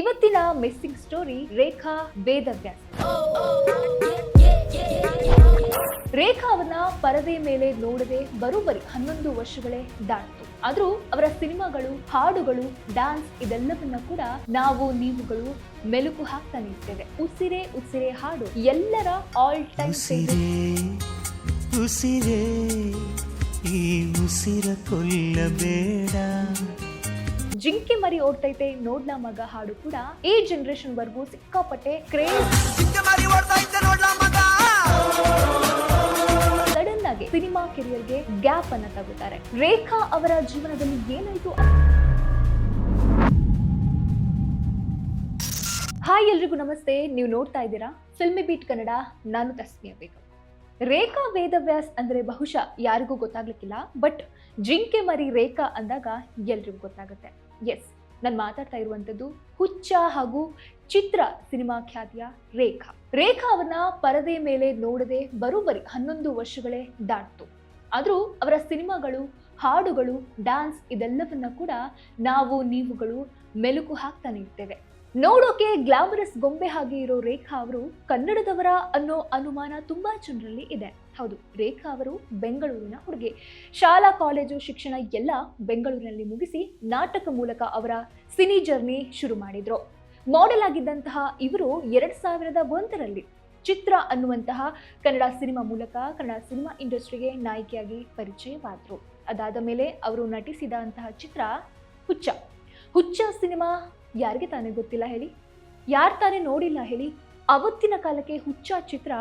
ಇವತ್ತಿನ missing story Rekha Vedavyasa Rekha ಅವರನ್ನ ಪರದೆ ಮೇಲೆ ನೋಡದೆ ಬರೋಬ್ಬರಿ ಹನ್ನೊಂದು ವರ್ಷಗಳೇ ದಾಟಿತು. ಆದ್ರೂ ಅವರ ಸಿನಿಮಾಗಳು, ಹಾಡುಗಳು ಡ್ಯಾನ್ಸ್ ಇದೆಲ್ಲವನ್ನ ಕೂಡ ನಾವು, ನೀವುಗಳು ಮೆಲುಕು ಹಾಕ್ತಾನೆ ಇರ್ತೇವೆ ಉಸಿರೇ ಉಸಿರೆ ಹಾಡು ಎಲ್ಲರ ಆಲ್ ಟೈಮ್ ಉಸಿರೇ, ಈ ಉಸಿರ ಕೊಲ್ಲಬೇಡ. ಜಿಂಕೆ ಮರಿ ಓಡ್ತೈತೆ ನೋಡ್ಲಾ ಮಗ ಹಾಡು ಕೂಡ. ಈ ಜನರೇಷನ್ ವರ್ಗೂ ಸಿಕ್ಕಾಪಟ್ಟೆ ಕ್ರೇಜ್ ಸಡನ್ ಆಗಿ ಸಿನಿಮಾ ಕೆರಿಯರ್ಗೆ ಗ್ಯಾಪ್ ಅನ್ನ ತಗೋತಾರೆ. ರೇಖಾ ಅವರ ಜೀವನದಲ್ಲಿ ಏನಾಯ್ತು? ಹಾಯ್ ಎಲ್ರಿಗೂ ನಮಸ್ತೆ. ನೀವು ನೋಡ್ತಾ ಇದ್ದೀರಾ ಫಿಲ್ಮಿ ಬೀಟ್ ಕನ್ನಡ ನಾನು ತಸ್ಮಿಯಾ ಬೇಗಂ. ರೇಖಾ ವೇದವ್ಯಾಸ್ ಅಂದ್ರೆ ಬಹುಶಃ ಯಾರಿಗೂ ಗೊತ್ತಾಗ್ಲಿಕ್ಕಿಲ್ಲ ಬಟ್ ಜಿಂಕೆ ಮರಿ ರೇಖಾ ಅಂದಾಗ ಎಲ್ರಿಗೂ ಗೊತ್ತಾಗುತ್ತೆ. ಎಸ್ ನಾನು ಮಾತಾಡ್ತಾ ಇರುವಂಥದ್ದು ಹುಚ್ಚ ಹಾಗೂ ಚಿತ್ರ ಸಿನಿಮಾ ಖ್ಯಾತಿಯ ರೇಖಾ. ರೇಖಾ ಅವರನ್ನ ಪರದೆ ಮೇಲೆ ನೋಡದೆ ಬರೋಬ್ಬರಿ ಹನ್ನೊಂದು ವರ್ಷಗಳೇ ದಾಟ್ತು. ಆದರೂ ಅವರ ಸಿನಿಮಾಗಳು, ಹಾಡುಗಳು, ಡ್ಯಾನ್ಸ್ ಇದೆಲ್ಲವನ್ನ ಕೂಡ ನಾವು, ನೀವುಗಳು ಮೆಲುಕು ಹಾಕ್ತಾನೆ ಇರ್ತೇವೆ. ನೋಡೋಕೆ ಗ್ಲಾಮರಸ್ ಗೊಂಬೆ ಹಾಗೆ ಇರೋ ರೇಖಾ ಅವರು ಕನ್ನಡದವರ ಅನ್ನೋ ಅನುಮಾನ ತುಂಬಾ ಜನರಲ್ಲಿ ಇದೆ. ಹೌದು, ರೇಖಾ ಅವರು ಬೆಂಗಳೂರಿನ ಹುಡುಗಿ. ಶಾಲಾ, ಕಾಲೇಜು, ಶಿಕ್ಷಣ ಎಲ್ಲ ಬೆಂಗಳೂರಿನಲ್ಲಿ ಮುಗಿಸಿ ನಾಟಕ ಮೂಲಕ ಅವರ ಸಿನಿ ಜರ್ನಿ ಶುರು ಮಾಡಿದ್ರು. ಮಾಡೆಲ್ ಆಗಿದ್ದಂತಹ ಇವರು ಎರಡ್ ಸಾವಿರದ ಒಂದರಲ್ಲಿ ಚಿತ್ರ ಅನ್ನುವಂತಹ ಕನ್ನಡ ಸಿನಿಮಾ ಮೂಲಕ ಕನ್ನಡ ಸಿನಿಮಾ ಇಂಡಸ್ಟ್ರಿಗೆ ನಾಯಕಿಯಾಗಿ ಪರಿಚಯವಾದರು. ಅದಾದ ಮೇಲೆ ಅವರು ನಟಿಸಿದಂತಹ ಚಿತ್ರ ಹುಚ್ಚ. ಹುಚ್ಚ ಸಿನಿಮಾ ಯಾರಿಗೆ ತಾನೇ ಗೊತ್ತಿಲ್ಲ ಹೇಳಿ? ಯಾರು ತಾನೇ ನೋಡಿಲ್ಲ ಹೇಳಿ? ಅವತ್ತಿನ ಕಾಲಕ್ಕೆ ಹುಚ್ಚ ಚಿತ್ರ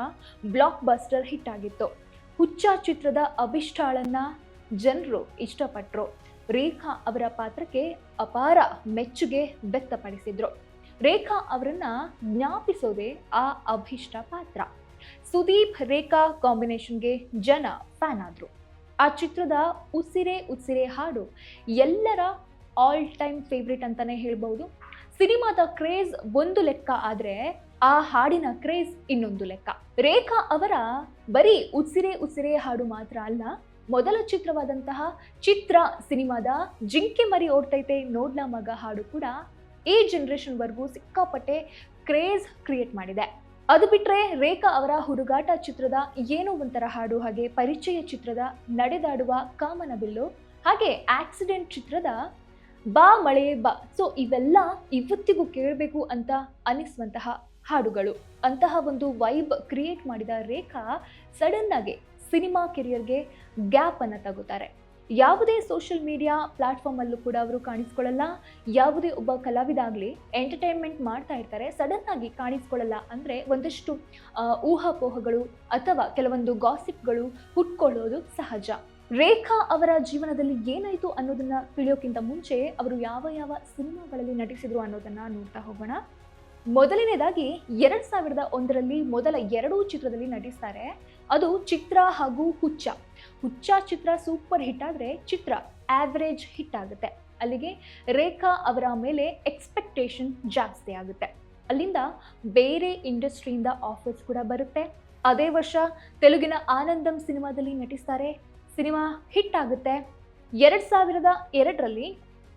ಬ್ಲಾಕ್ ಬಸ್ಟರ್ ಹಿಟ್ ಆಗಿತ್ತು. ಹುಚ್ಚ ಚಿತ್ರದ ಅಭಿಷ್ಟಾಳನ್ನ ಜನರು ಇಷ್ಟಪಟ್ಟರು ರೇಖಾ ಅವರ ಪಾತ್ರಕ್ಕೆ ಅಪಾರ ಮೆಚ್ಚುಗೆ ವ್ಯಕ್ತಪಡಿಸಿದ್ರು. ರೇಖಾ ಅವರನ್ನ ಜ್ಞಾಪಿಸೋದೇ ಆ ಅಭಿಷ್ಟ ಪಾತ್ರ. ಸುದೀಪ್ ರೇಖಾ ಕಾಂಬಿನೇಷನ್ಗೆ ಜನ ಫ್ಯಾನ್ ಆದ್ರು. ಆ ಚಿತ್ರದ ಉಸಿರೇ ಉಸಿರೇ ಹಾಡು ಎಲ್ಲರ ಆಲ್ ಟೈಮ್ ಫೇವ್ರೇಟ್ ಅಂತಾನೆ ಹೇಳ್ಬಹುದು. ಸಿನಿಮಾದ ಕ್ರೇಜ್ ಒಂದು ಲೆಕ್ಕ ಆದರೆ ಆ ಹಾಡಿನ ಕ್ರೇಜ್ ಇನ್ನೊಂದು ಲೆಕ್ಕ. ರೇಖಾ ಅವರ ಬರೀ ಉಸಿರೇ ಉಸಿರೇ ಹಾಡು ಮಾತ್ರ ಅಲ್ಲ, ಮೊದಲ ಚಿತ್ರವಾದಂತಹ ಚಿತ್ರ ಸಿನಿಮಾದ ಜಿಂಕೆ ಮರಿ ಓಡ್ತೈತೆ ನೋಡ್ಲಾ ಮಗ ಹಾಡು ಕೂಡ ಈ ಜನರೇಷನ್ ವರ್ಗೂ ಸಿಕ್ಕಾಪಟ್ಟೆ ಕ್ರೇಜ್ ಕ್ರಿಯೇಟ್ ಮಾಡಿದೆ. ಅದು ಬಿಟ್ರೆ ರೇಖಾ ಅವರ ಹುಡುಗಾಟ ಚಿತ್ರದ ಏನೋ ಒಂಥರ ಹಾಡು, ಹಾಗೆ ಪರಿಚಯ ಚಿತ್ರದ ನಡೆದಾಡುವ ಕಾಮನಬಿಲ್ಲು, ಹಾಗೆ ಆಕ್ಸಿಡೆಂಟ್ ಚಿತ್ರದ ಬಾ ಮಳೆ, ಬಾ. ಸೊ ಇವೆಲ್ಲ ಇವತ್ತಿಗೂ ಕೇಳಬೇಕು ಅಂತ ಅನಿಸುವಂತಹ ಹಾಡುಗಳು. ಅಂತಹ ಒಂದು ವೈಬ್ ಕ್ರಿಯೇಟ್ ಮಾಡಿದ ರೇಖಾ ಸಡನ್ ಆಗಿ ಸಿನಿಮಾ ಕೆರಿಯರ್ಗೆ ಗ್ಯಾಪ್ ಅನ್ನು ತಗೋತಾರೆ. ಯಾವುದೇ ಸೋಷಿಯಲ್ ಮೀಡಿಯಾ ಪ್ಲಾಟ್ಫಾರ್ಮ್ ಅಲ್ಲೂ ಕೂಡ ಅವರು ಕಾಣಿಸ್ಕೊಳ್ಳಲ್ಲ. ಯಾವುದೇ ಒಬ್ಬ ಕಲಾವಿದಾಗಲಿ ಎಂಟರ್ಟೈನ್ಮೆಂಟ್ ಮಾಡ್ತಾ ಇರ್ತಾರೆ ಸಡನ್ ಆಗಿ ಕಾಣಿಸ್ಕೊಳ್ಳಲ್ಲ ಅಂದರೆ ಒಂದಷ್ಟು ಊಹಾಪೋಹಗಳು ಅಥವಾ ಕೆಲವೊಂದು ಗಾಸಿಪ್ಗಳು ಹುಟ್ಕೊಳ್ಳೋದು ಸಹಜ. ರೇಖಾ ಅವರ ಜೀವನದಲ್ಲಿ ಏನಾಯಿತು ಅನ್ನೋದನ್ನ ತಿಳಿಯೋಕ್ಕಿಂತ ಮುಂಚೆ ಅವರು ಯಾವ ಯಾವ ಸಿನಿಮಾಗಳಲ್ಲಿ ನಟಿಸಿದ್ರು ಅನ್ನೋದನ್ನ ನೋಡ್ತಾ ಹೋಗೋಣ. ಮೊದಲನೇದಾಗಿ ಎರಡ್ ಸಾವಿರದ ಒಂದರಲ್ಲಿ ಮೊದಲ ಎರಡೂ ಚಿತ್ರದಲ್ಲಿ ನಟಿಸ್ತಾರೆ. ಅದು ಚಿತ್ರ ಹಾಗೂ ಹುಚ್ಚ. ಹುಚ್ಚ ಚಿತ್ರ ಸೂಪರ್ ಹಿಟ್ ಆದರೆ ಚಿತ್ರ ಆವ್ರೇಜ್ ಹಿಟ್ ಆಗುತ್ತೆ. ಅಲ್ಲಿಗೆ ರೇಖಾ ಅವರ ಮೇಲೆ ಎಕ್ಸ್ಪೆಕ್ಟೇಷನ್ ಜಾಸ್ತಿ ಆಗುತ್ತೆ. ಅಲ್ಲಿಂದ ಬೇರೆ ಇಂಡಸ್ಟ್ರಿಯಿಂದ ಆಫರ್ಸ್ ಕೂಡ ಬರುತ್ತೆ. ಅದೇ ವರ್ಷ ತೆಲುಗಿನ ಆನಂದಂ ಸಿನಿಮಾದಲ್ಲಿ ನಟಿಸ್ತಾರೆ. ಸಿನಿಮಾ ಹಿಟ್ ಆಗುತ್ತೆ. ಎರಡು ಸಾವಿರದ ಎರಡರಲ್ಲಿ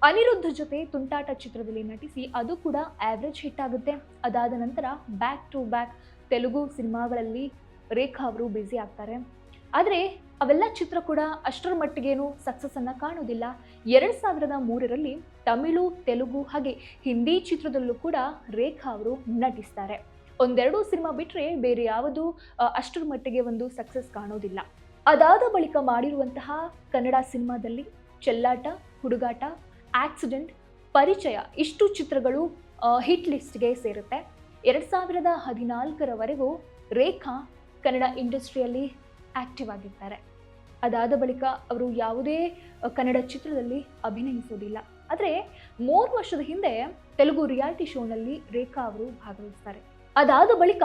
ಅನಿರುದ್ಧ ಜೊತೆ ತುಂಟಾಟ ಚಿತ್ರದಲ್ಲಿ ನಟಿಸಿ ಅದು ಕೂಡ ಆವ್ರೇಜ್ ಹಿಟ್ ಆಗುತ್ತೆ. ಅದಾದ ನಂತರ ಬ್ಯಾಕ್ ಟು ಬ್ಯಾಕ್ ತೆಲುಗು ಸಿನಿಮಾಗಳಲ್ಲಿ ರೇಖಾ ಅವರು ಬ್ಯುಸಿ ಆಗ್ತಾರೆ. ಆದರೆ ಅವೆಲ್ಲ ಚಿತ್ರ ಕೂಡ ಅಷ್ಟರ ಮಟ್ಟಿಗೇನು ಸಕ್ಸಸ್ ಅನ್ನ ಕಾಣೋದಿಲ್ಲ ಎರಡು ಸಾವಿರದ ಮೂರರಲ್ಲಿ ತಮಿಳು, ತೆಲುಗು ಹಾಗೆ ಹಿಂದಿ ಚಿತ್ರದಲ್ಲೂ ಕೂಡ ರೇಖಾ ಅವರು ನಟಿಸ್ತಾರೆ. ಒಂದೆರಡು ಸಿನಿಮಾ ಬಿಟ್ಟರೆ ಬೇರೆ ಯಾವುದು ಅಷ್ಟರ ಮಟ್ಟಿಗೆ ಒಂದು ಸಕ್ಸಸ್ ಕಾಣೋದಿಲ್ಲ ಅದಾದ ಬಳಿಕ ಮಾಡಿರುವಂತಹ ಕನ್ನಡ ಸಿನಿಮಾದಲ್ಲಿ ಚೆಲ್ಲಾಟ, ಹುಡುಗಾಟ, ಆಕ್ಸಿಡೆಂಟ್, ಪರಿಚಯ ಇಷ್ಟು ಚಿತ್ರಗಳು ಹಿಟ್ ಲಿಸ್ಟ್ಗೆ ಸೇರುತ್ತೆ. ಎರಡು ಸಾವಿರದ ಹದಿನಾಲ್ಕರವರೆಗೂ ರೇಖಾ ಕನ್ನಡ ಇಂಡಸ್ಟ್ರಿಯಲ್ಲಿ ಆಕ್ಟಿವ್ ಆಗಿದ್ದಾರೆ ಅದಾದ ಬಳಿಕ ಅವರು ಯಾವುದೇ ಕನ್ನಡ ಚಿತ್ರದಲ್ಲಿ ಅಭಿನಯಿಸೋದಿಲ್ಲ. ಆದರೆ ಮೂರು ವರ್ಷದ ಹಿಂದೆ ತೆಲುಗು ರಿಯಾಲಿಟಿ ಶೋನಲ್ಲಿ ರೇಖಾ ಅವರು ಭಾಗವಹಿಸ್ತಾರೆ. ಅದಾದ ಬಳಿಕ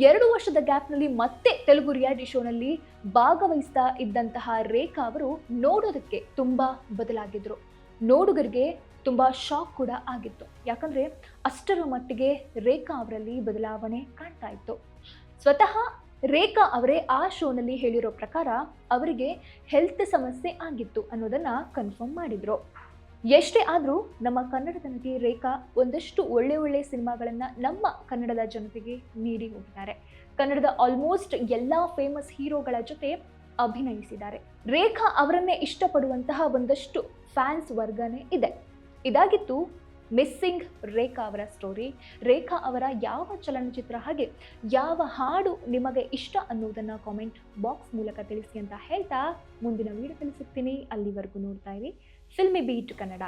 ಎರಡು ವರ್ಷದ ಗ್ಯಾಪ್ನಲ್ಲಿ ಮತ್ತೆ ತೆಲುಗು ರಿಯಾಲಿಟಿ ಶೋನಲ್ಲಿ ಭಾಗವಹಿಸ್ತಾ ಇದ್ದಂತಹ ರೇಖಾ ಅವರು ನೋಡೋದಕ್ಕೆ ತುಂಬ ಬದಲಾಗಿದ್ರು. ನೋಡುಗರಿಗೆ ತುಂಬ ಶಾಕ್ ಕೂಡ ಆಗಿತ್ತು. ಯಾಕಂದ್ರೆ ಅಷ್ಟರ ಮಟ್ಟಿಗೆ ರೇಖಾ ಅವರಲ್ಲಿ ಬದಲಾವಣೆ ಕಾಣ್ತಾ ಇತ್ತು. ಸ್ವತಃ ರೇಖಾ ಅವರೇ ಆ ಶೋನಲ್ಲಿ ಹೇಳಿರೋ ಪ್ರಕಾರ ಅವರಿಗೆ ಹೆಲ್ತ್ ಸಮಸ್ಯೆ ಆಗಿತ್ತು ಅನ್ನೋದನ್ನ ಕನ್ಫರ್ಮ್ ಮಾಡಿದ್ರು. ಎಷ್ಟೇ ಆದರೂ ನಮ್ಮ ಕನ್ನಡದ ನಟಿ ರೇಖಾ ಒಂದಷ್ಟು ಒಳ್ಳೆ ಒಳ್ಳೆ ಸಿನಿಮಾಗಳನ್ನು ನಮ್ಮ ಕನ್ನಡದ ಜನತೆಗೆ ನೀಡಿ ಹೋಗಿದ್ದಾರೆ. ಕನ್ನಡದ ಆಲ್ಮೋಸ್ಟ್ ಎಲ್ಲ ಫೇಮಸ್ ಹೀರೋಗಳ ಜೊತೆ ಅಭಿನಯಿಸಿದ್ದಾರೆ. ರೇಖಾ ಅವರನ್ನೇ ಇಷ್ಟಪಡುವಂತಹ ಒಂದಷ್ಟು ಫ್ಯಾನ್ಸ್ ವರ್ಗನೇ ಇದೆ. ಇದಾಗಿತ್ತು ಮಿಸ್ಸಿಂಗ್ ರೇಖಾ ಅವರ ಸ್ಟೋರಿ ರೇಖಾ ಅವರ ಯಾವ ಚಲನಚಿತ್ರ ಹಾಗೆ ಯಾವ ಹಾಡು ನಿಮಗೆ ಇಷ್ಟ ಅನ್ನೋದನ್ನು ಕಾಮೆಂಟ್ ಬಾಕ್ಸ್ ಮೂಲಕ ತಿಳಿಸಿ ಅಂತ ಹೇಳ್ತಾ ಮುಂದಿನ ವೀಡಿಯೋ ತಿಳಿಸುತ್ತೀನಿ ಅಲ್ಲಿವರೆಗೂ ನೋಡ್ತಾ ಇರಿ. Filmy beet Kannada